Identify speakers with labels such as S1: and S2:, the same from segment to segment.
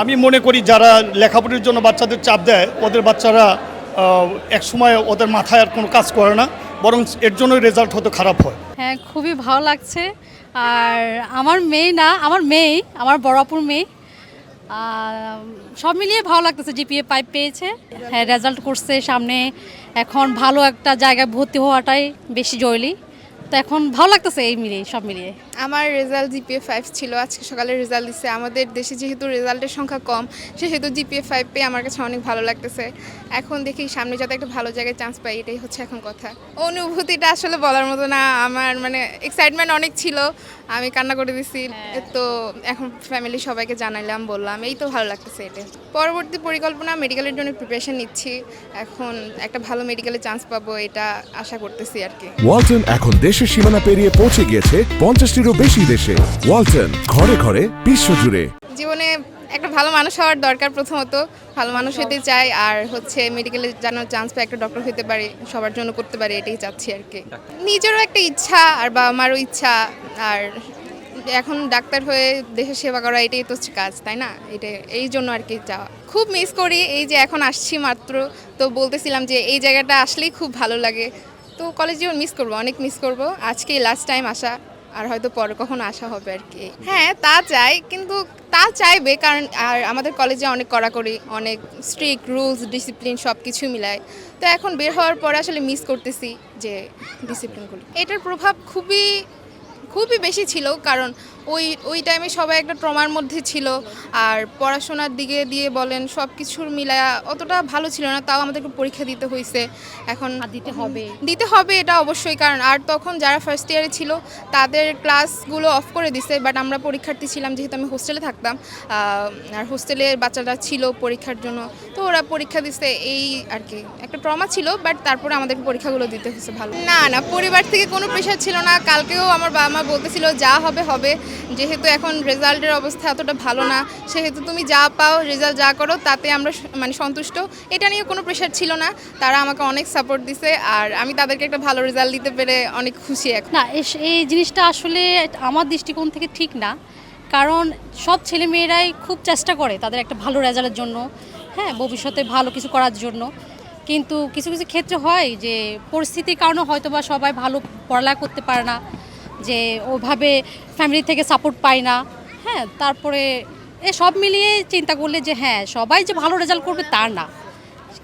S1: আমি মনে করি যারা লেখাপড়ির জন্য বাচ্চাদের চাপ দেয়, ওদের বাচ্চারা এক সময় ওদের মাথায় আর কোনো কাজ করে না, বরং এর জন্য রেজাল্ট হয়তো খারাপ হয়।
S2: হ্যাঁ খুবই ভালো লাগছে। আর আমার মেয়ে না, আমার মেয়ে, আমার বড়াপুর মেয়ে সব মিলিয়ে ভালো লাগতেছে জিপিএ পাইপ পেয়েছে। হ্যাঁ রেজাল্ট করছে সামনে। এখন ভালো একটা জায়গায় ভর্তি হওয়াটাই বেশি জরুরি। তো এখন ভালো লাগতেছে এই মিলিয়ে, সব মিলিয়ে।
S3: আমার রেজাল্ট জিপিএ ফাইভ ছিল আজকে সকালে রেজাল্ট দিচ্ছে আমাদের দেশে যেহেতু রেজাল্টের সংখ্যা কম সেহেতু জিপিএ ফাইভ পেয়ে আমার কাছে অনেক ভালো লাগতেছে। এখন দেখি সামনে যাতে একটা ভালো জায়গায় চান্স পাই এটাই হচ্ছে এখন কথা। অনুভূতিটা আসলে বলার মতো না আমার মানে এক্সাইটমেন্ট অনেক ছিল। আমি কান্না করে দিছি তো এখন ফ্যামিলি সবাইকে জানাইলাম বললাম এই তো ভালো লাগতেছে এটা। পরবর্তী পরিকল্পনা মেডিকেলের জন্য প্রিপারেশন নিচ্ছি। এখন একটা ভালো মেডিকেলে চান্স পাবো এটা আশা করতেছি আর কি।
S4: ওয়ালটন এখন দেশের সীমানা পেরিয়ে পৌঁছে গিয়েছে পঞ্চাশটিরও বেশি দেশে। ওয়ালটন, ঘরে ঘরে বিশ্বজুড়ে।
S3: জীবনে একটা ভালো মানুষ হওয়ার দরকার প্রথমত। ভালো মানুষ হতে চাই আর হচ্ছে মেডিকেলে যেন চান্স পাই একটা ডক্টর হতে পারি, সবার জন্য করতে পারি, এটাই চাচ্ছি আর কি। নিজেরও একটা ইচ্ছা আর বাবা মারও ইচ্ছা আর এখন ডাক্তার হয়ে দেশের সেবা করা, এটাই তো কাজ, তাই না? এটা, এই জন্য আর কি চাওয়া। খুব মিস করি, এই যে এখন আসছি মাত্র। তো বলতেছিলাম যে এই জায়গাটা আসলেই খুব ভালো লাগে। তো কলেজ জীবন মিস করব, অনেক মিস করব। আজকেই লাস্ট টাইম আসা। আর হয়তো পরে কখন আসা হবে আর কি। হ্যাঁ তা চাই, কিন্তু তা চাইবে, কারণ আর আমাদের কলেজে অনেক কড়াকড়ি, অনেক স্ট্রিক্ট রুলস ডিসিপ্লিন সব কিছু মিলায়। তো এখন বের হওয়ার পরে আসলে মিস করতেছি যে ডিসিপ্লিনগুলো এটার প্রভাব খুবই খুবই বেশি ছিল, কারণ ওই ওই টাইমে সবাই একটা ট্রমার মধ্যে ছিল। আর পড়াশোনার দিকে দিয়ে বলেন সব কিছুর মিলায়া অতটা ভালো ছিল না তাও আমাদেরকে পরীক্ষা দিতে হয়েছে এখন
S2: দিতে হবে।
S3: দিতে হবে এটা অবশ্যই কারণ আর তখন যারা ফার্স্ট ইয়ারে ছিল তাদের ক্লাসগুলো অফ করে দিছে বাট আমরা পরীক্ষার্থী ছিলাম যেহেতু আমি হোস্টেলে থাকতাম আর হোস্টেলের বাচ্চারা ছিল পরীক্ষার জন্য তো ওরা পরীক্ষা দিছে এই আর কি। একটা ট্রমা ছিল বাট তারপরে আমাদেরকে পরীক্ষাগুলো দিতে হয়েছে ভালো। না না পরিবার থেকে কোনো প্রেশার ছিল না। কালকেও আমার বাবা মা বলতেছিল যা হবে হবে। যেহেতু এখন রেজাল্টের অবস্থা এতটা ভালো না, সেহেতু তুমি যা পাও, রেজাল্ট যা করো, তাতে আমরা মানে সন্তুষ্ট। এটা নিয়ে কোনো প্রেশার ছিল না। তারা আমাকে অনেক সাপোর্ট দিছে আর আমি তাদেরকে একটা ভালো রেজাল্ট দিতে পেরে অনেক খুশি এখন।
S2: না এই জিনিসটা আসলে আমার দৃষ্টিকোণ থেকে ঠিক না। কারণ সব ছেলে মেয়েরাই খুব চেষ্টা করে তাদের একটা ভালো রেজাল্টের জন্য হ্যাঁ ভবিষ্যতে ভালো কিছু করার জন্য। কিন্তু কিছু কিছু ক্ষেত্রে হয় যে, পরিস্থিতির কারণে হয়তো বা সবাই ভালো পড়ালেখা করতে পারে না। যে ওভাবে ফ্যামিলি থেকে সাপোর্ট পায় না হ্যাঁ তারপরে এ সব মিলিয়ে চিন্তা করলে যে হ্যাঁ সবাই যে ভালো রেজাল্ট করবে তার না।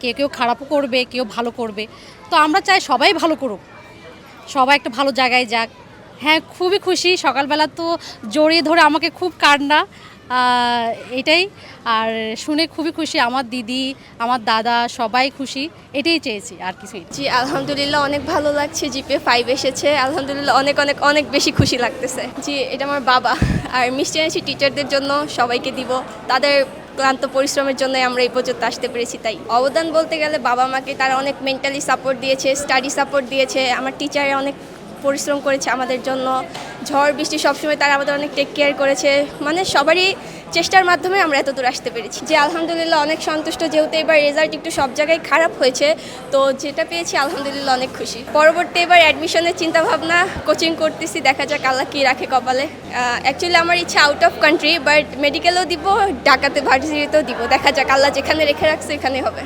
S2: কেউ কেউ খারাপও করবে, কেউ ভালো করবে। তো আমরা চাই সবাই ভালো করুক। সবাই একটা ভালো জায়গায় যাক। হ্যাঁ খুবই খুশি। সকালবেলা তো জড়িয়ে ধরে আমাকে খুব কান্না। এটাই। আর শুনে খুবই খুশি আমার দিদি, আমার দাদা, সবাই খুশি। এটাই চেয়েছি, আর কিছুই না।
S5: জি, আলহামদুলিল্লাহ অনেক ভালো লাগছে, জিপে ফাইভ এসেছে। আলহামদুলিল্লাহ অনেক অনেক অনেক বেশি খুশি লাগতেছে। জি, এটা আমার বাবা। আর মিষ্টি এনেছি টিচারদের জন্য সবাইকে দিব। তাদের ক্লান্ত পরিশ্রমের জন্য আমরা এই পর্যন্ত আসতে পেরেছি, তাই। অবদান বলতে গেলে বাবা মাকে তারা অনেক মেন্টালি সাপোর্ট দিয়েছে স্টাডি সাপোর্ট দিয়েছে। আমার টিচারে অনেক পরিশ্রম করেছে আমাদের জন্য। ঝড়, বৃষ্টি সবসময় তারা আমাদের অনেক টেক কেয়ার করেছে। মানে সবারই চেষ্টার মাধ্যমে আমরা এত দূর আসতে পেরেছি। যে আলহামদুলিল্লাহ অনেক সন্তুষ্ট, যেহেতু এবার রেজাল্ট একটু সব জায়গায় খারাপ হয়েছে, তো যেটা পেয়েছি আলহামদুলিল্লাহ অনেক খুশি। পরবর্তী এবার অ্যাডমিশনের চিন্তা ভাবনা কোচিং করতেছি, দেখা যাক আল্লাহ কী রাখে কপালে। অ্যাকচুয়ালি আমার ইচ্ছা আউট অফ কান্ট্রি বাট মেডিকেলও দিব, ঢাকাতে ভার্সিটিতেও দিব। দেখা যাক আল্লাহ যেখানে রেখে রাখছে এখানে হবে।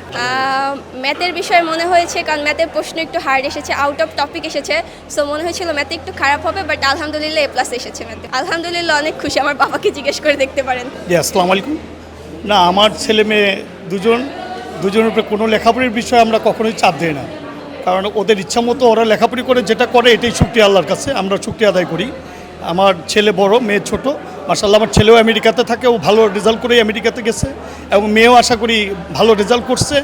S5: ম্যাথের বিষয়ে মনে হয়েছে, কারণ ম্যাথের প্রশ্ন একটু হার্ড এসেছে আউট অফ টপিক এসেছে। সো মনে হয়েছিল ম্যাথে একটু খারাপ হবে বাট আলহামদুলিল্লাহ এ প্লাস এসেছে ম্যাথে আলহামদুলিল্লাহ অনেক খুশি, আমার বাবাকে জিজ্ঞেস করে দেখতে পারেন।
S1: জি, আসসালামু আলাইকুম। না, আমার ছেলে মেয়ে দুজন, দুজনের উপরে কোনো লেখাপড়ির বিষয়ে আমরা কখনোই চাপ দিই না। কারণ ওদের ইচ্ছা মতো ওরা লেখাপড়ি করে, যেটা করে এটাই শুক্রিয়া আল্লাহর কাছে, আমরা শুক্রিয়া আদায় করি। আমার ছেলে বড়, মেয়ে ছোট। মার্শাল্লাহ আমার ছেলেও আমেরিকাতে থাকে, ও ভালো রেজাল্ট করেই আমেরিকাতে গেছে এবং মেয়েও আশা করি ভালো রেজাল্ট করছে।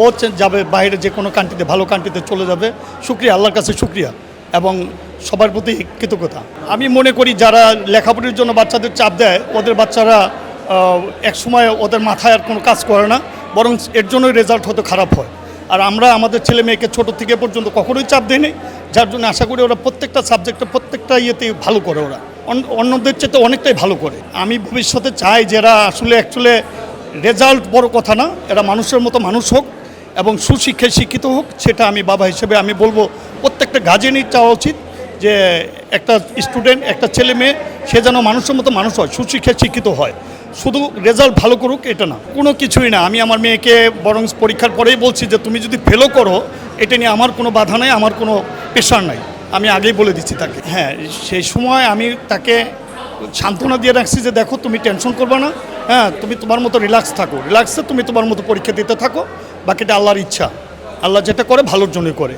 S1: ও যাবে বাইরে যে কোনো কান্ট্রিতে ভালো কান্ট্রিতে চলে যাবে। শুক্রিয়া, আল্লাহর কাছে শুক্রিয়া। এবং সবার প্রতি কৃতজ্ঞতা। আমি মনে করি যারা লেখাপড়ির জন্য বাচ্চাদের চাপ দেয়, ওদের বাচ্চারা এক সময় ওদের মাথায় আর কোনো কাজ করে না, বরং এর জন্যই রেজাল্ট হয়তো খারাপ হয়। আর আমরা আমাদের ছেলে মেয়েকে ছোটো থেকে পর্যন্ত কখনোই চাপ দিই যার জন্য আশা করি ওরা প্রত্যেকটা সাবজেক্টে প্রত্যেকটা ইয়েতে ভালো করে ওরা। অন- অন্যদের চেয়ে অনেকটাই ভালো করে। আমি ভবিষ্যতে চাই যারা আসলে অ্যাকচুয়ালি রেজাল্ট বড় কথা না, এরা মানুষের মতো মানুষ হোক এবং সুশিক্ষায় শিক্ষিত হোক, সেটা আমি বাবা হিসেবে আমি বলব প্রত্যেকটা গার্জেনই চাওয়া উচিত যে একটা স্টুডেন্ট একটা ছেলে মেয়ে, সে যেন মানুষের মতো মানুষ হয় সুশিক্ষায় শিক্ষিত হয়। শুধু রেজাল্ট ভালো করুক, এটা না। কোনো কিছুই না। আমি আমার মেয়েকে বরং পরীক্ষার পরেই বলছি যে, তুমি যদি ফেলও করো, এটা নিয়ে আমার কোনো বাধা নাই, আমার কোনো প্রেশার নাই। আমি আগেই বলে দিচ্ছি তাকে। হ্যাঁ সেই সময় আমি তাকে সান্ত্বনা দিয়ে রাখছি যে, দেখো, তুমি টেনশন করবে না। হ্যাঁ তুমি তোমার মতো রিল্যাক্স থাকো। রিল্যাক্সে তুমি তোমার মতো পরীক্ষা দিতে থাকো। বাকিটা আল্লাহর ইচ্ছা। আল্লাহ যেটা করে, ভালোর জন্যই করে।